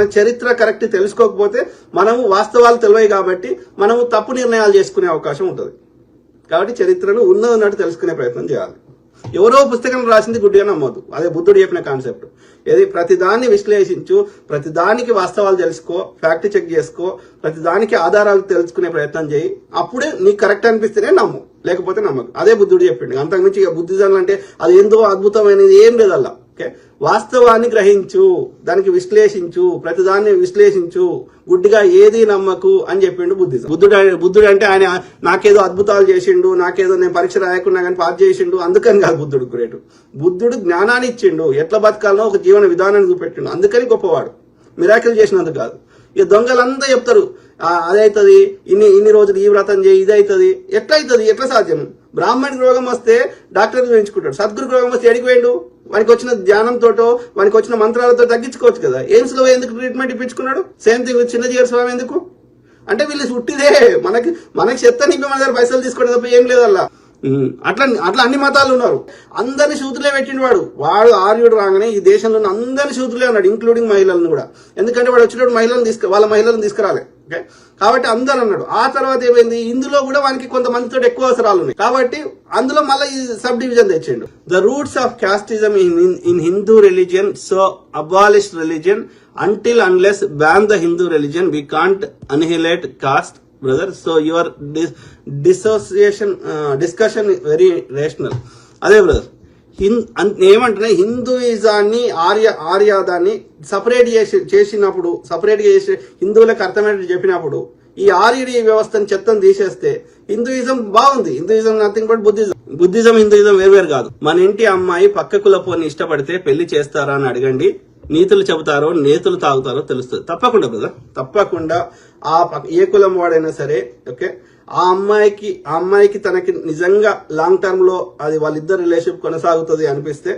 మన చరిత్ర కరెక్ట్ తెలుసుకోకపోతే మనము వాస్తవాలు తెలివై కాబట్టి మనము తప్పు నిర్ణయాలు చేసుకునే అవకాశం ఉంటుంది. కాబట్టి చరిత్రను ఉన్నది ఉన్నట్టు తెలుసుకునే ప్రయత్నం చేయాలి. ఎవరో పుస్తకం రాసింది గుడ్డిగా నమ్మొద్దు. అదే బుద్ధుడు చెప్పిన కాన్సెప్ట్. ఏది ప్రతిదాన్ని విశ్లేషించు ప్రతిదానికి వాస్తవాలు తెలుసుకో ఫ్యాక్ట్ చెక్ చేసుకో ప్రతిదానికి ఆధారాలు తెలుసుకునే ప్రయత్నం చేయి. అప్పుడే నీకు కరెక్ట్ అనిపిస్తేనే నమ్ము. లేకపోతే నమ్మకు. అదే బుద్ధుడు చెప్పిండు. అంతకుమించి ఇక బుద్ధిజం అంటే అది ఎందుకో అద్భుతమైనది ఏం లేదు అలా ఓకే. వాస్తవాన్ని గ్రహించు దానికి విశ్లేషించు ప్రతిదాన్ని విశ్లేషించు గుడ్డిగా ఏది నమ్మకు అని చెప్పిండు బుద్ధిజం. బుద్ధుడు బుద్ధుడు అంటే ఆయన నాకేదో అద్భుతాలు చేసిండు నాకేదో నేను పరీక్ష రాయకుండా కానీ పాస్ చేసిండు అందుకని కాదు బుద్ధుడు గ్రేట్. బుద్ధుడు జ్ఞానాన్ని ఇచ్చిండు ఎట్లా బతకాలనో ఒక జీవన విధానాన్ని చూపెట్టిండు అందుకని గొప్పవాడు. మిరాకిల్ చేసినందుకు కాదు. ఇక దొంగలంతా చెప్తారు అదైతుంది ఇన్ని ఇన్ని రోజులు ఈ వ్రతం చేయి ఇది అవుతుంది ఎట్లా అవుతుంది ఎట్లా సాధ్యం? బ్రాహ్మణికి రోగం వస్తే డాక్టర్ చూపించుకుంటాడు సద్గురు రోగం వస్తే ఎడికి వానికి వచ్చిన ధ్యానంతోటో వానికి వచ్చిన మంత్రాలతో తగ్గించుకోవచ్చు కదా. ఎయిమ్స్లో ఎందుకు ట్రీట్మెంట్ ఇప్పించుకున్నాడు? సేమ్ థింగ్ చిన్న జీవర స్వామి ఎందుకు? అంటే వీళ్ళు చుట్టిదే మనకి మనకి చెత్త నింపి మన దగ్గర పైసలు తీసుకోవడం తప్ప ఏం లేదు అలా అట్లా అట్లా అన్ని మతాలు ఉన్నారు. అందరిని సూతులే పెట్టిండు వాడు. వాడు ఆర్యుడు రాగానే ఈ దేశంలో ఉన్న అందరిని శూతులే ఉన్నాడు ఇంక్లూడింగ్ మహిళలను కూడా. ఎందుకంటే వాడు వచ్చినప్పుడు మహిళలను తీసుకు వాళ్ళ మహిళలను తీసుకురాలే. ఓకే? కాబట్టి అందరు అన్నాడు. ఆ తర్వాత ఏమైంది? ఇందులో కూడా వానికి కొంతమందితో ఎక్కువ అవసరాలు ఉన్నాయి. కాబట్టి అందులో మళ్ళీ ఈ సబ్ డివిజన్ తెచ్చిండు. The roots of casteism in in Hindu religion so abolish religion until unless ban the Hindu religion we can't annihilate caste brother so your dissociation discussion very rational అదే బ్రదర్ హింద్ అన్- ఏమంటున్నా హిందూయిజాన్ని Arya ఆర్యాదాన్ని separate చేసి చేసినప్పుడు separate చేసి హిందువులకు అర్థమయ్యేట్టు చెప్పినప్పుడు ఈ ఆర్యుడి వ్యవస్థను చెత్తను తీసేస్తే హిందూయిజం బాగుంది. Hinduism nothing but Buddhism Buddhism Hinduism వేర్వేరు కాదు. మన ఇంటి అమ్మాయి పక్క కులపోని ఇష్టపడితే పెళ్ళి చేస్తారా అని అడగండి. నీతులు చెబుతారో నేతులు తాగుతారో తెలుస్తుంది. తప్పకుండా బ్రదర్ తప్పకుండా ఆ ఏ కులం వాడైనా సరే ఓకే? ఆ అమ్మాయికి ఆ అమ్మాయికి తనకి నిజంగా లాంగ్ టర్మ్లో అది వాళ్ళిద్దరు రిలేషన్షిప్ కొనసాగుతుంది అనిపిస్తే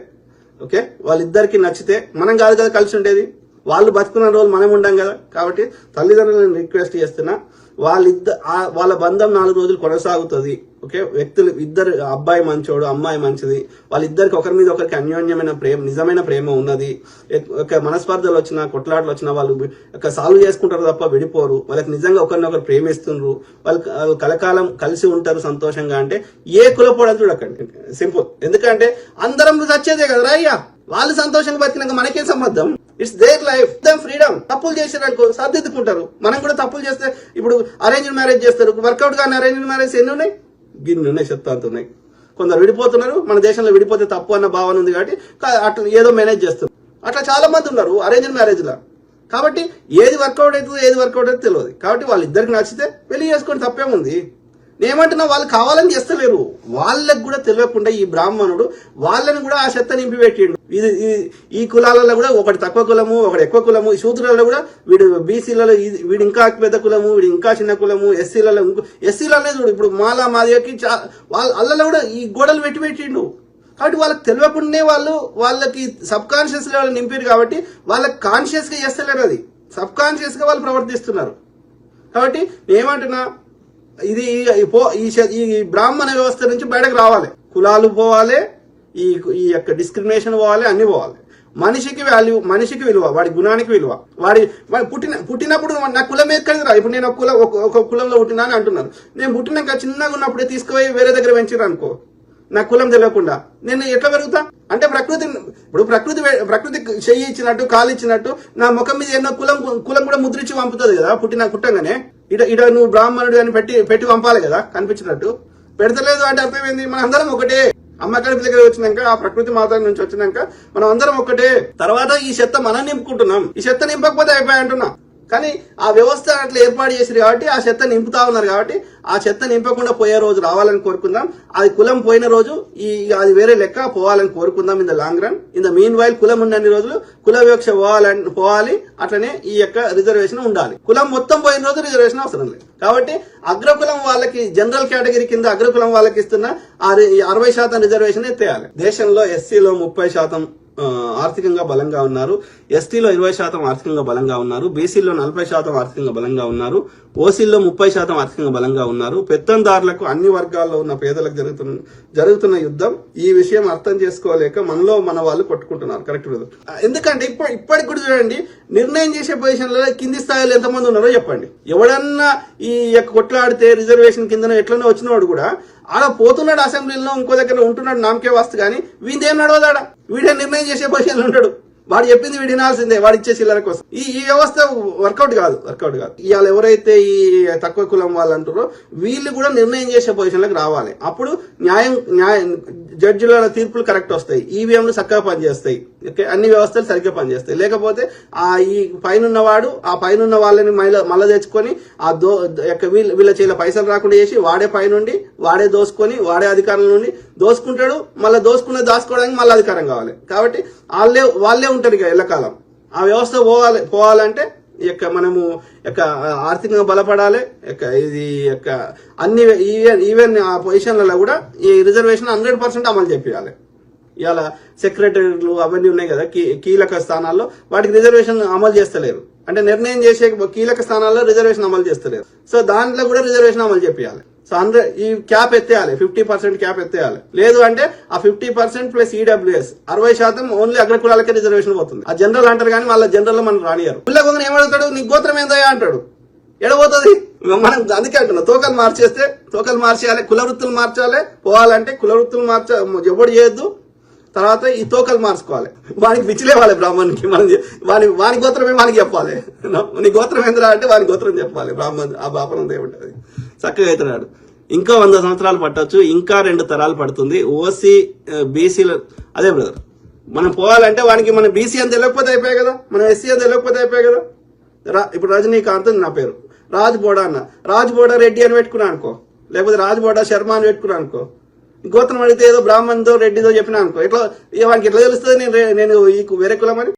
ఓకే? వాళ్ళిద్దరికి నచ్చితే మనం కాదు కదా కలిసి ఉండేది. వాళ్ళు బతుకున్న రోజు మనం ఉండం కదా. కాబట్టి తల్లిదండ్రులను రిక్వెస్ట్ చేస్తున్నా వాళ్ళిద్ద ఆ- వాళ్ళ బంధం నాలుగు రోజులు కొనసాగుతుంది. ఓకే? వ్యక్తులు ఇద్దరు అబ్బాయి మంచోడు అమ్మాయి మంచిది. వాళ్ళిద్దరికి ఒకరి మీద ఒకరికి అన్యోన్యమైన ప్రేమ నిజమైన ప్రేమ ఉన్నది. ఒక మనస్పర్ధలు వచ్చినా కొట్లాటలు వచ్చినా వాళ్ళు ఒక సాల్వ్ చేసుకుంటారు తప్ప విడిపోరు. వాళ్ళకి నిజంగా ఒకరినొకరు ప్రేమిస్తుండ్రు. వాళ్ళు వాళ్ళు కలకాలం కలిసి ఉంటారు సంతోషంగా అంటే ఏ కులపోవడం చూడకండి. సింపుల్. ఎందుకంటే అందరం చచ్చేదే కదరా అయ్యా? వాళ్ళు సంతోషంగా బతికినాక మనకేం సంబంధం? It's their life them freedom తప్పులు చేసారనుకో సర్దిద్దుకుంటారు. మనం కూడా తప్పులు చేస్తే ఇప్పుడు అరేంజ్డ్ మ్యారేజ్ చేస్తారు. వర్కౌట్ కానీ అరేంజ్డ్ మ్యారేజ్ ఎన్ని ఉన్నాయి? గిన్ని ఉన్నాయి చెప్తా ఉన్నాయి. కొందరు విడిపోతున్నారు. మన దేశంలో విడిపోతే తప్పు అన్న భావన ఉంది కాబట్టి అట్లా ఏదో మేనేజ్ చేస్తారు. అట్లా చాలా మంది ఉన్నారు అరేంజ్డ్ మ్యారేజ్ లా. కాబట్టి ఏది వర్కౌట్ అవుతుందో ఏది వర్కౌట్ అవుతుందో తెలియదు. కాబట్టి వాళ్ళిద్దరికి నచ్చితే పెళ్ళి చేసుకొని తప్పేముంది? నేమంటున్నా వాళ్ళు కావాలని చేస్తలేరు. వాళ్ళకు కూడా తెలియకుండా ఈ బ్రాహ్మణుడు వాళ్ళని కూడా ఆ చెత్త నింపి పెట్టిండు ఇది ఈ కులాలలో కూడా ఒకటి తక్కువ కులము ఒకటి ఎక్కువ కులము. ఈ శూద్రులలో కూడా వీడు బీసీలలో వీడు ఇంకా పెద్ద కులము వీడు ఇంకా చిన్న కులము ఎస్సీలలో ఇంకో ఎస్సీలనే చూడు ఇప్పుడు మాలా మాదిగకి చా వాళ్ళ అల్లలో కూడా ఈ గోడలు పెట్టి పెట్టిండు కాబట్టి వాళ్ళకి తెలియకుండానే వాళ్ళు వాళ్ళకి సబ్ కాన్షియస్ లెవెల్ నింపారు కాబట్టి వాళ్ళకి కాన్షియస్గా చేస్తలేరు అది. సబ్ కాన్షియస్గా వాళ్ళు ప్రవర్తిస్తున్నారు. కాబట్టి నేనేమంటున్నా ఇది ఈ పో- ఈ ఈ బ్రాహ్మణ వ్యవస్థ నుంచి బయటకు రావాలి. కులాలు పోవాలి ఈ ఈ యొక్క డిస్క్రిమినేషన్ పోవాలి అన్ని పోవాలి. మనిషికి వాల్యూ మనిషికి విలువ వాడి గుణానికి విలువ. వాడి వాడి పుట్టిన పుట్టినప్పుడు నా కులం ఎక్కడికి రా. ఇప్పుడు నేను ఒక కులం ఒక- కులంలో పుట్టినా అని అంటున్నాను నేను పుట్టినాక చిన్నగా ఉన్నప్పుడే తీసుకుపోయి వేరే దగ్గర పెంచిరు అనుకో. నా కులం తెలియకుండా. నేను ఎట్లా పెరుగుతా? అంటే ప్రకృతి ఇప్పుడు ప్రకృతి ప్రకృతి చెయ్యి ఇచ్చినట్టు కాలు ఇచ్చినట్టు నా ముఖం మీద ఎన్నో కులం కులం కూడా ముద్రించి పంపుతుంది కదా పుట్టిన పుట్టంగానే? ఇడ ఇడ నువ్వు బ్రాహ్మణుడు అని పెట్టి పెట్టి పంపాలి కదా కనిపించినట్టు. పెడతలేదు అంటే అర్థం ఏంది? మన అందరం ఒకటే. అమ్మ కడుపు దగ్గర వచ్చినాక ఆ ప్రకృతి మాత నుంచి వచ్చినాక మనం అందరం ఒకటే. తర్వాత ఈ చెత్త మనం నింపుకుంటున్నాం. ఈ చెత్త నింపకపోతే అయిపోయి అంటున్నా. కానీ ఆ వ్యవస్థ అట్లా ఏర్పాటు చేసిరు కాబట్టి ఆ చెత్త నింపుతా ఉన్నారు కాబట్టి ఆ చెత్త నింపకుండా పోయే రోజు రావాలని కోరుకుందాం. అది కులం పోయిన రోజు ఈ అది వేరే లెక్క పోవాలని కోరుకుందాం in the long run. In the meanwhile కులం ఉన్నన్ని రోజులు కుల వివక్ష పోవాలని పోవాలి. అట్లనే ఈ యొక్క రిజర్వేషన్ ఉండాలి. కులం మొత్తం పోయిన రోజు రిజర్వేషన్ అవసరం లేదు. కాబట్టి అగ్రకులం వాళ్ళకి జనరల్ కేటగిరీ కింద అగ్రకులం వాళ్ళకి ఇస్తున్న ఆ అరవై శాతం రిజర్వేషన్ ఎత్తేయాలి. దేశంలో ఎస్సీలో ముప్పై శాతం ఆర్థికంగా బలంగా ఉన్నారు. ఎస్టీలో ఇరవై శాతం ఆర్థికంగా బలంగా ఉన్నారు. బీసీలో నలభై శాతం ఆర్థికంగా బలంగా ఉన్నారు. ఓసీల్లో ముప్పై శాతం ఆర్థికంగా బలంగా ఉన్నారు. పెత్తందారులకు అన్ని వర్గాల్లో ఉన్న పేదలకు జరుగుతున్న జరుగుతున్న యుద్ధం ఈ విషయం అర్థం చేసుకోలేక మనలో మన వాళ్ళు కొట్టుకుంటున్నారు. కరెక్ట్ ఎందుకంటే ఇప్పుడు ఇప్పటికి కూడా చూడండి నిర్ణయం చేసే పొజిషన్లలో కింది స్థాయిలో ఎంతమంది ఉన్నారో చెప్పండి. ఎవడన్నా ఈ యొక్క కొట్లాడితే రిజర్వేషన్ కింద ఎట్లనే వచ్చినవాడు కూడా ఆడ పోతున్నాడు అసెంబ్లీలో ఇంకో దగ్గర ఉంటున్నాడు నామకే వస్తు కానీ వీందేం నడవదాడ? వీడే నిర్ణయం చేసే పొజిషన్లో ఉంటాడు వాడు చెప్పింది వీడు వినాల్సిందే వాడు ఇచ్చే చిల్లర కోసం. ఈ ఈ వ్యవస్థ వర్కౌట్ కాదు వర్కౌట్ కాదు. ఇవాళ ఎవరైతే ఈ తక్కువ కులం వాళ్ళు అంటారో వీళ్ళు కూడా నిర్ణయం చేసే పొజిషన్లకు రావాలి. అప్పుడు న్యాయం న్యాయం జడ్జిల తీర్పులు కరెక్ట్ వస్తాయి. ఈవీఎంలు చక్కగా పనిచేస్తాయి. ఓకే? అన్ని వ్యవస్థలు సరిగ్గా పనిచేస్తాయి. లేకపోతే ఆ ఈ పైన ఉన్నవాడు ఆ పైన ఉన్న వాళ్ళని మళ్ళీ మళ్ళీ తెచ్చుకొని ఆ దో యొక్క వీళ్ళ వీళ్ళ పైసలు రాకుండా చేసి వాడే పైనుండి వాడే దోసుకొని వాడే అధికారం నుండి దోసుకుంటాడు మళ్ళీ దోసుకునే దాచుకోవడానికి మళ్ళీ అధికారం కావాలి. కాబట్టి వాళ్ళే వాళ్ళే ఉంటారు ఇక ఎల్లకాలం. ఆ వ్యవస్థ పోవాలి పోవాలంటే ఈ యొక్క మనము యొక్క ఆర్థికంగా బలపడాలి యొక్క ఇది యొక్క అన్ని ఈవెన్ ఈవెన్ ఆ పొజిషన్లలో కూడా ఈ రిజర్వేషన్ హండ్రెడ్ పర్సెంట్ అమలు చేపించాలి ఇవాళ సెక్రటరీలు అవన్నీ ఉన్నాయి కదా కీ- కీలక స్థానాల్లో వాటికి రిజర్వేషన్ అమలు చేస్తలేరు. అంటే నిర్ణయం చేసే కీలక స్థానాల్లో రిజర్వేషన్ అమలు చేస్తలేరు. సో దాంట్లో కూడా రిజర్వేషన్ అమలు చేయాలి సో హండ్రెడ్ ఈ క్యాప్ ఎత్తేయాలి. ఫిఫ్టీ పర్సెంట్ క్యాప్ ఎత్తేయాలి. లేదు అంటే ఆ ఫిఫ్టీ పర్సెంట్ ప్లస్ ఈడబ్ల్యూఎస్ అరవై శాతం ఓన్లీ అగ్రకులాలకే రిజర్వేషన్ పోతుంది. ఆ జనరల్ అంటారు కానీ వాళ్ళ జనరల్లో మనం రానియారు పిల్లగొంగని ఏమడుగుతాడు నీ గోత్రం ఏందయ్యా అంటాడు. ఎడబోతుంది మనం అందుకే అంటున్నా. తోకలు మార్చేస్తే తోకలు మార్చేయాలి కుల వృత్తులు మార్చాలి. పోవాలంటే కుల వృత్తులు మార్చ ఎవడు చేయొద్దు. తర్వాత ఈ తోకలు మార్చుకోవాలి. వానికి పిచ్చిలేవాలి బ్రాహ్మణ్కి మనం వాని వాని గోత్రమే వానికి చెప్పాలి. నీ గోత్రం ఏందిరా అంటే వాని గోత్రం చెప్పాలి. బ్రాహ్మణ్ ఆ బాపనం దేవుంటది చక్కగా అవుతున్నాడు ఇంకా వంద సంవత్సరాలు పట్టొచ్చు ఇంకా రెండు తరాలు పడుతుంది. ఓసీ బీసీలు అదే బ్రదర్ మనం పోవాలంటే వానికి మన బీసీ అని తెలియకపోతే అయిపోయాయి కదా మనం ఎస్సీ అని తెలియకపోతే అయిపోయాయి కదా. రా ఇప్పుడు రజనీకాంత్ అని నా పేరు. రాజ్ బోడా అన్న. రాజ్ బోడా రెడ్డి అని పెట్టుకున్నా అనుకో. లేకపోతే రాజ్ బోడా శర్మ అని పెట్టుకున్నా అనుకో. గోత్రం అడిగితే ఏదో బ్రాహ్మణ్తో రెడ్డితో చెప్పినా అనుకో. ఇట్లా వానికి ఎట్లా తెలుస్తుంది? నేను నేను ఈ వేరే కులం అని?